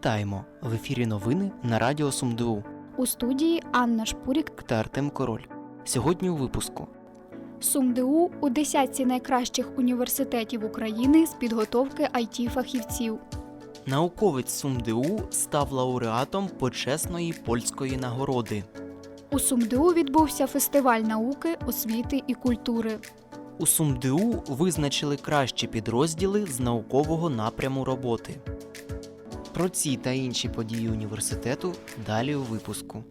Вітаємо! В ефірі новини на Радіо СумДУ У студії Анна Шпурік. та Артем Король. Сьогодні у випуску СумДУ у десятці найкращих університетів України з підготовки it фахівців науковець СумДУ став лауреатом почесної польської нагороди. У СумДУ відбувся фестиваль науки, освіти і культури. У СумДУ визначили кращі підрозділи з наукового напряму роботи. Про ці та інші події університету далі у випуску.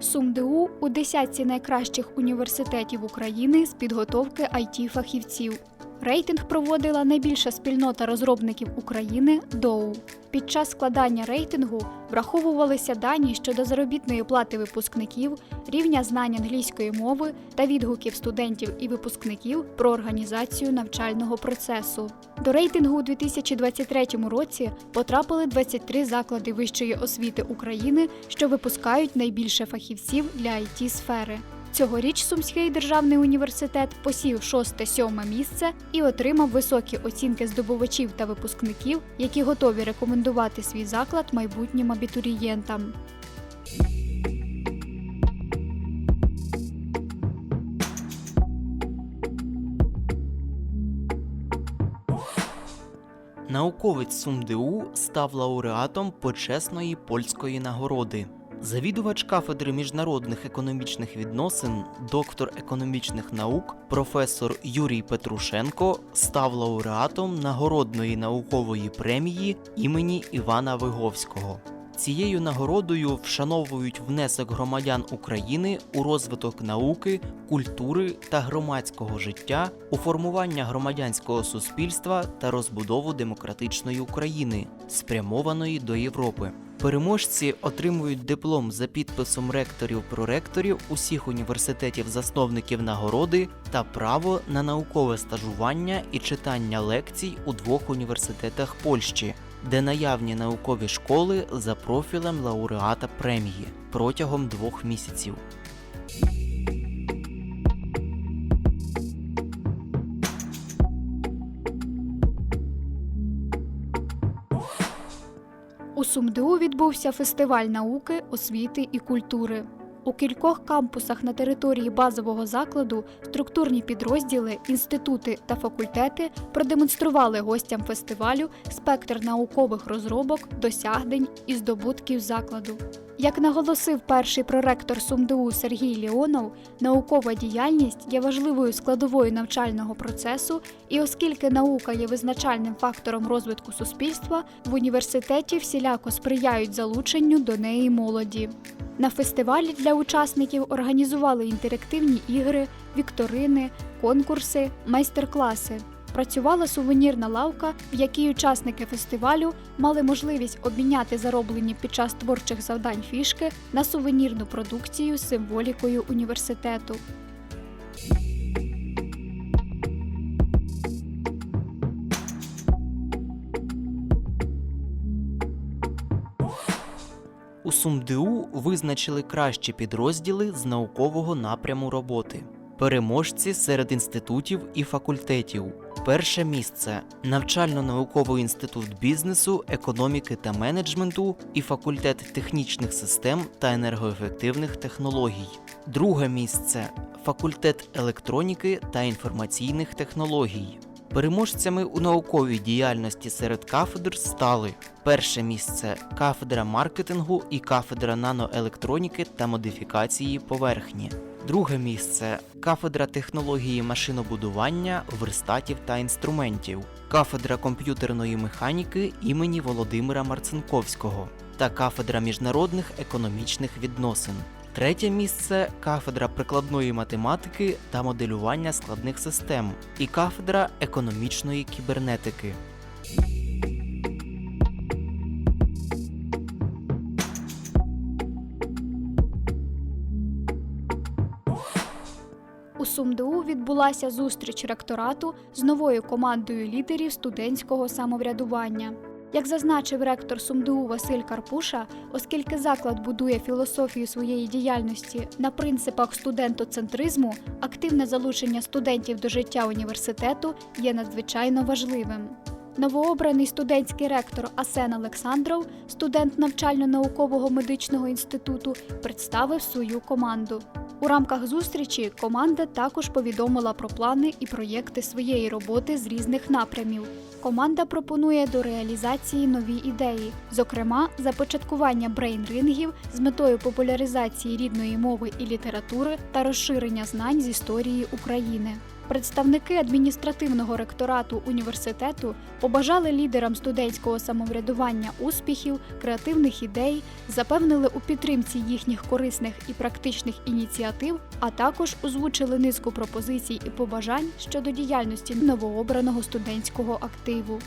СумДУ у десятці найкращих університетів України з підготовки it фахівців. Рейтинг проводила найбільша спільнота розробників України ДОУ. Під час складання рейтингу враховувалися дані щодо заробітної плати випускників, рівня знань англійської мови та відгуків студентів і випускників про організацію навчального процесу. До рейтингу у 2023 році потрапили 23 заклади вищої освіти України, що випускають найбільше фахівців для it сфери. Цьогоріч Сумський державний університет посів шосте-сьоме місце і отримав високі оцінки здобувачів та випускників, які готові рекомендувати свій заклад майбутнім абітурієнтам. Науковець СумДУ став лауреатом почесної польської нагороди. Завідувач кафедри міжнародних економічних відносин, доктор економічних наук, професор Юрій Петрушенко став лауреатом нагородної наукової премії імені Івана Виговського. Цією нагородою вшановують внесок громадян України у розвиток науки, культури та громадського життя, у формування громадянського суспільства та розбудову демократичної України, спрямованої до Європи. Переможці отримують диплом за підписом ректорів проректорів усіх університетів-засновників нагороди та право на наукове стажування і читання лекцій у двох університетах Польщі, де наявні наукові школи за профілем лауреата премії протягом двох місяців. У СумДУ відбувся фестиваль науки, освіти і культури. У кількох кампусах на території базового закладу структурні підрозділи, інститути та факультети продемонстрували гостям фестивалю спектр наукових розробок, досягнень і здобутків закладу. Як наголосив перший проректор СумДУ Сергій Ліонов, наукова діяльність є важливою складовою навчального процесу, і оскільки наука є визначальним фактором розвитку суспільства, в університеті всіляко сприяють залученню до неї молоді. На фестивалі для учасників організували інтерактивні ігри, вікторини, конкурси, майстер-класи. Працювала сувенірна лавка, в якій учасники фестивалю мали можливість обміняти зароблені під час творчих завдань фішки на сувенірну продукцію з символікою університету. У СумДУ визначили кращі підрозділи з наукового напряму роботи. Переможці серед інститутів і факультетів. Перше місце навчально-науковий інститут бізнесу, економіки та менеджменту і факультет технічних систем та енергоефективних технологій. Друге місце факультет електроніки та інформаційних технологій. Переможцями у науковій діяльності серед кафедр стали перше місце кафедра маркетингу і кафедра наноелектроніки та модифікації поверхні. Друге місце кафедра технології машинобудування, верстатів та інструментів, кафедра комп'ютерної механіки імені Володимира Марцинковського та кафедра міжнародних економічних відносин. Третє місце кафедра прикладної математики та моделювання складних систем і кафедра економічної кібернетики. СумДУ відбулася зустріч ректорату з новою командою лідерів студентського самоврядування. Як зазначив ректор СумДУ Василь Карпуша, оскільки заклад будує філософію своєї діяльності на принципах студентоцентризму, активне залучення студентів до життя університету є надзвичайно важливим. Новообраний студентський ректор Асен Олександров, студент навчально-наукового медичного інституту, представив свою команду. У рамках зустрічі команда також повідомила про плани і проєкти своєї роботи з різних напрямів. Команда пропонує до реалізації нові ідеї, зокрема, започаткування брейн-рингів з метою популяризації рідної мови і літератури та розширення знань з історії України. Представники адміністративного ректорату університету побажали лідерам студентського самоврядування успіхів, креативних ідей, запевнили у підтримці їхніх корисних і практичних ініціатив, а також озвучили низку пропозицій і побажань щодо діяльності новообраного студентського активу.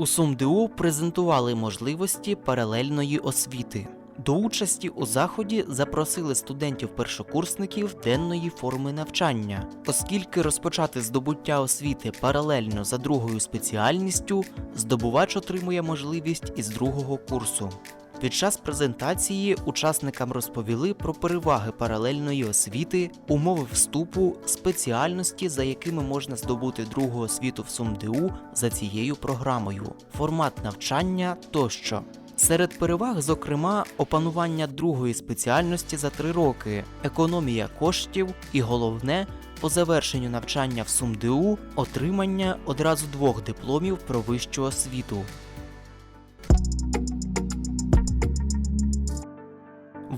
У СумДУ презентували можливості паралельної освіти. До участі у заході запросили студентів-першокурсників денної форми навчання, оскільки розпочати здобуття освіти паралельно за другою спеціальністю, здобувач отримує можливість із другого курсу. Під час презентації учасникам розповіли про переваги паралельної освіти, умови вступу, спеціальності, за якими можна здобути другу освіту в СумДУ за цією програмою, формат навчання тощо. Серед переваг, зокрема, опанування другої спеціальності за три роки, економія коштів і головне, по завершенню навчання в СумДУ отримання одразу двох дипломів про вищу освіту.